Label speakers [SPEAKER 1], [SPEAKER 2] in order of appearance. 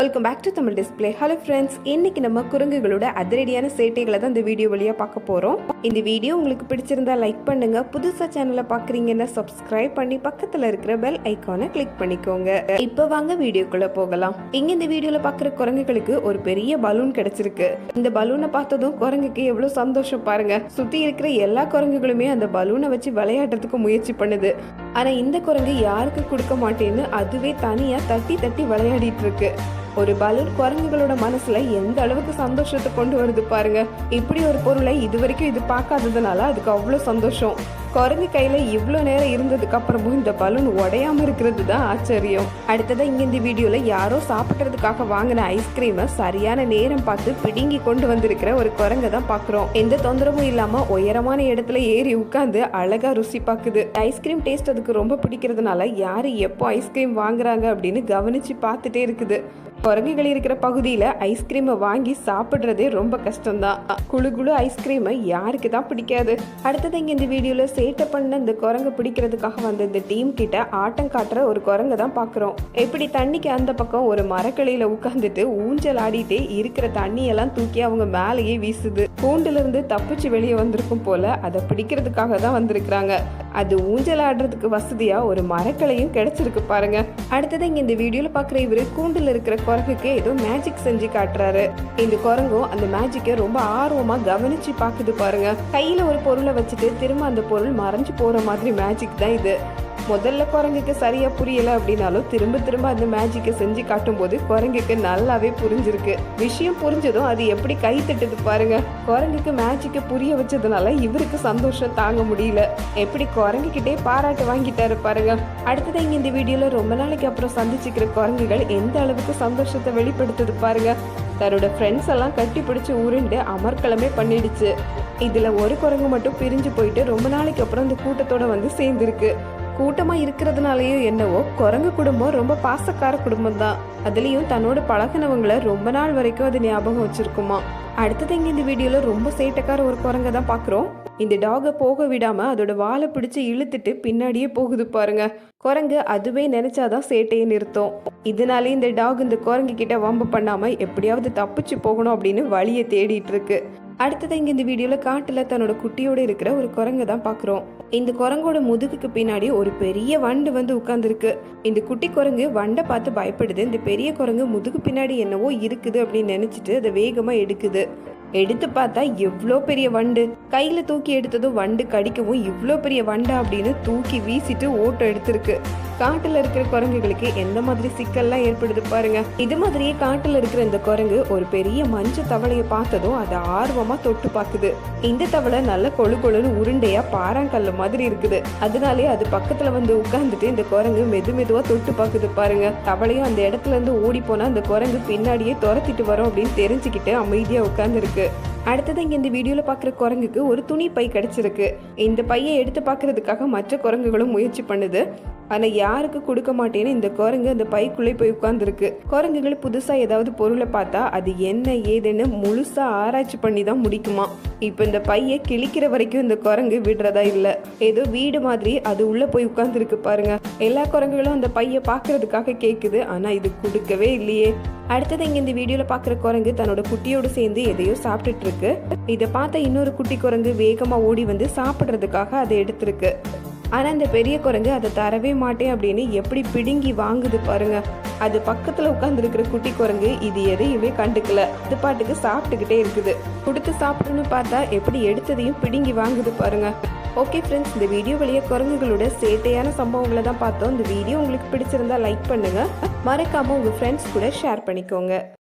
[SPEAKER 1] Welcome back to Tamil display hello friends இன்னைக்கு நம்ம குரங்குகளோட அதிரடியான சேட்டைகளை தான் இந்த வீடியோ வழியா பார்க்க போறோம். இந்த வீடியோ உங்களுக்கு பிடிச்சிருந்தா லைக் பண்ணுங்க. புதுசாக சேனலை பார்க்குறீங்கன்னா சப்ஸ்கிரைப் பண்ணி பக்கத்துல இருக்கிற பெல் ஐக்கானை கிளிக் பண்ணிக்கோங்க. இப்போ வாங்க வீடியோக்குள்ள போகலாம். இங்க இந்த வீடியோல பாக்குற குரங்குகளுக்கு ஒரு பெரிய பலூன் கிடைச்சிருக்கு. இந்த பலூனை பார்த்ததும் குரங்குக்கு எவ்வளோ சந்தோஷம் பாருங்க. சுற்றி இருக்கிற எல்லா குரங்குகளுமே அந்த பலூனை வச்சு விளையாடுறதுக்கு முயற்சி பண்ணுது. ஆனால் இந்த குரங்கு யாருக்கு கொடுக்க மாட்டேன்னு அதுவே தனியாக தட்டி தட்டி விளையாடிட்டு இருக்கு. ஒரு பலூன் குரங்குகளோட மனசுல எந்த அளவுக்கு சந்தோஷத்தை கொண்டு வருது பாருங்க. இப்படி ஒரு பொருளை இது வரைக்கும் இது பார்க்காததுனால அதுக்கு அவ்வளோ சந்தோஷம். குரங்கு கையில் இவ்வளோ நேரம் இருந்ததுக்கு அப்புறமும் இந்த பலூன் உடையாம இருக்கிறது தான் ஆச்சரியம். அடுத்ததாக இங்கே இந்த வீடியோவில் யாரோ சாப்பிட்றதுக்காக வாங்கின ஐஸ்கிரீமை சரியான நேரம் பார்த்து பிடுங்கி கொண்டு வந்திருக்கிற ஒரு குரங்கை தான் பார்க்குறோம் எந்த தொந்தரவும் இல்லாமல் உயரமான இடத்துல ஏறி உட்காந்து அழகா ருசி பார்க்குது ஐஸ்கிரீம் டேஸ்ட் அதுக்கு ரொம்ப பிடிக்கிறதுனால யார் எப்போ ஐஸ்கிரீம் வாங்குறாங்க அப்படின்னு கவனித்து பார்த்துட்டே இருக்குது. குரங்குகள் இருக்கிற பகுதியில் ஐஸ்கிரீமை வாங்கி சாப்பிட்றதே ரொம்ப கஷ்டம்தான். குழு குழு ஐஸ்கிரீமை யாருக்கு தான் பிடிக்காது. அடுத்தது இங்கே இந்த வீடியோவில் சேட்டை பண்ண இந்த குரங்கு பிடிக்கிறதுக்காக வந்த இந்த டீம் கிட்ட ஆட்டம் காட்டுற ஒரு குரங்கை தான் பார்க்குறோம். எப்படி தண்ணிக்கு அந்த பக்கம் ஒரு மரக்கிளையில உட்காந்துட்டு ஊஞ்சல் ஆடிட்டே இருக்கிற தண்ணியெல்லாம் தூக்கி அவங்க மேலேயே வீசுது. கூண்டுல இருந்து தப்பிச்சு வெளியே வந்திருக்கும் போல அதை பிடிக்கிறதுக்காக தான் வந்திருக்கிறாங்க. அது ஊஞ்சலாடுறதுக்கு வசதியாக ஒரு மரக்கலையும் கிடைச்சிருக்கு பாருங்க. அடுத்தது இங்கே இந்த வீடியோவில் பார்க்குற இவரு கூண்டில் இருக்கிற குரங்குக்கு ஏதோ மேஜிக் செஞ்சு காட்டுறாரு. இந்த குரங்கும் அந்த மேஜிக்கை ரொம்ப ஆர்வமாக கவனிச்சு பார்க்குது பாருங்க. கையில் ஒரு பொருளை வச்சுட்டு திரும்ப அந்த பொருள் மறைஞ்சு போகிற மாதிரி மேஜிக் தான் இது. முதல்ல குரங்குக்கு சரியாக புரியலை அப்படின்னாலும் திரும்ப திரும்ப அந்த மேஜிக்கை செஞ்சு காட்டும்போது குரங்குக்கு நல்லாவே புரிஞ்சிருக்கு. விஷயம் புரிஞ்சதும் அது எப்படி கை தட்டுது பாருங்க. குரங்குக்கு மேஜிக்கை புரிய வச்சதுனால இவருக்கு சந்தோஷம் தாங்க முடியல. எப்படி குரங்குகிட்டே பாராட்டு வாங்கிட்டாரு பாருங்க. அடுத்தது இங்க இந்த வீடியோல ரொம்ப நாளைக்கு அப்புறம் சந்திச்சுக்கிற குரங்குகள் எந்த அளவுக்கு சந்தோஷத்தை வெளிப்படுத்துது பாருங்க. தன்னோட ஃப்ரெண்ட்ஸ் எல்லாம் கட்டி பிடிச்சி உருண்டு அமர்க்களமே பண்ணிடுச்சு. இதுல ஒரு குரங்கு மட்டும் பிரிஞ்சு போயிட்டு ரொம்ப நாளைக்கு அப்புறம் இந்த கூட்டத்தோட வந்து சேர்ந்துருக்கு. கூட்டமா இருக்கிறதுனாலயோ என்னவோ குரங்கு குடும்பம் ரொம்ப பாசக்கார குடும்பம் தான் அதுலயும் தன்னோட பழகினவங்களை ரொம்ப நாள் வரைக்கும் அது ஞாபகம் வச்சிருக்குமா. அடுத்தது இங்க இந்த வீடியோல ரொம்ப சேட்டக்கார ஒரு குரங்கை தான் பாக்குறோம். இந்த டாகை போக விடாம அதோட வாழை பிடிச்சு இழுத்துட்டு பின்னாடியே போகுது பாருங்க. குரங்கு அதுவே நினைச்சாதான் சேட்டையை நிறுத்தும். இதனாலே இந்த டாக் இந்த குரங்கு கிட்ட வம்பு பண்ணாம எப்படியாவது தப்பிச்சு போகணும் அப்படின்னு வழியை தேடிட்டு இருக்கு. அடுத்தது இங்க இந்த வீடியோல காட்டுல தன்னோட குட்டியோட இருக்கிற ஒரு குரங்கை தான் பாக்குறோம். இந்த குரங்கோட முதுகுக்கு பின்னாடி ஒரு பெரிய வண்டு வந்து உட்கார்ந்துருக்கு. இந்த குட்டி குரங்கு வண்டை பார்த்து பயப்படுது. இந்த பெரிய குரங்கு முதுகு பின்னாடி என்னவோ இருக்குது அப்படின்னு நினைச்சிட்டு அதை வேகமா எடுக்குது. எடுத்து பார்த்தா எவ்வளோ பெரிய வண்டு. கையில தூக்கி எடுத்ததும் வண்டு கடிக்கவும் இவ்வளோ பெரிய வண்டா அப்படின்னு தூக்கி வீசிட்டு ஓட்டம் எடுத்திருக்கு. காட்டுல இருக்கிற குரங்குகளுக்கு எந்த மாதிரி சிக்கல்லாம் ஏற்படுது பாருங்க. இது மாதிரியே காட்டுல இருக்கிற இந்த குரங்கு ஒரு பெரிய மஞ்ச தவளைய பார்த்ததும் அதை ஆர்வமா தொட்டு பாக்குது இந்த தவளை நல்ல கொழு கொழுன்னு உருண்டையா பாறாங்கல்ல மாதிரி இருக்குது. அதனாலே அது பக்கத்துல வந்து உட்கார்ந்துட்டு இந்த குரங்கு மெது மெதுவா தொட்டு பாக்குது பாருங்க. தவளையும் அந்த இடத்துல இருந்து ஓடி போனா அந்த குரங்கு பின்னாடியே துரத்திட்டு வரும் அப்படின்னு தெரிஞ்சுக்கிட்டு அமைதியா உட்கார்ந்து இருக்கு அடுத்தது இங்கே இந்த வீடியோவில் பார்க்குற குரங்குக்கு ஒரு துணி பை கிடச்சிருக்கு. இந்த பையை எடுத்து பார்க்குறதுக்காக மற்ற குரங்குகளும் முயற்சி பண்ணுது. ஆனால் யாருக்கு கொடுக்க மாட்டேன்னு இந்த குரங்கு அந்த பைக்குள்ளே போய் உட்காந்துருக்கு குரங்குகள் புதுசாக ஏதாவது பொருளை பார்த்தா அது என்ன ஏதுன்னு முழுசாக ஆராய்ச்சி பண்ணி தான் முடிக்குமா. இப்போ இந்த பையை கிழிக்கிற வரைக்கும் இந்த குரங்கு விடுறதா இல்லை. ஏதோ வீடு மாதிரி அது உள்ளே போய் உட்காந்துருக்கு பாருங்க. எல்லா குரங்குகளும் அந்த பையை பார்க்கறதுக்காக கேட்குது ஆனால் இது கொடுக்கவே இல்லையே. அடுத்தது இங்கே இந்த வீடியோவில் பார்க்குற குரங்கு தன்னோட குட்டியோடு சேர்ந்து எதையோ சாப்பிட்டுட்டு இருக்கு இதை பார்த்த இன்னொரு குட்டி குரங்கு வேகமா ஓடி வந்து சாப்பிடுறதுக்காக அதை எடுத்திருக்கு. ஆனா இந்த பெரிய குரங்கு அதை தரவே மாட்டேன் அப்படின்னு எப்படி பிடுங்கி வாங்குது பாருங்க. அது பக்கத்துல உட்காந்துருக்கிற குட்டி குரங்கு இது எதையுமே கண்டுக்கல. இது பாட்டுக்கு சாப்பிட்டுக்கிட்டே இருக்குது. கொடுத்து சாப்பிடணும்னு பார்த்தா எப்படி எடுத்ததையும் பிடுங்கி வாங்குது பாருங்க. ஓகே ஃப்ரெண்ட்ஸ் இந்த வீடியோ வழியா குரங்குகளோட சேட்டையான சம்பவங்களை தான் பார்த்தோம். இந்த வீடியோ உங்களுக்கு பிடிச்சிருந்தா லைக் பண்ணுங்க. மறக்காம உங்க ஃப்ரெண்ட்ஸ் கூட ஷேர் பண்ணிக்கோங்க.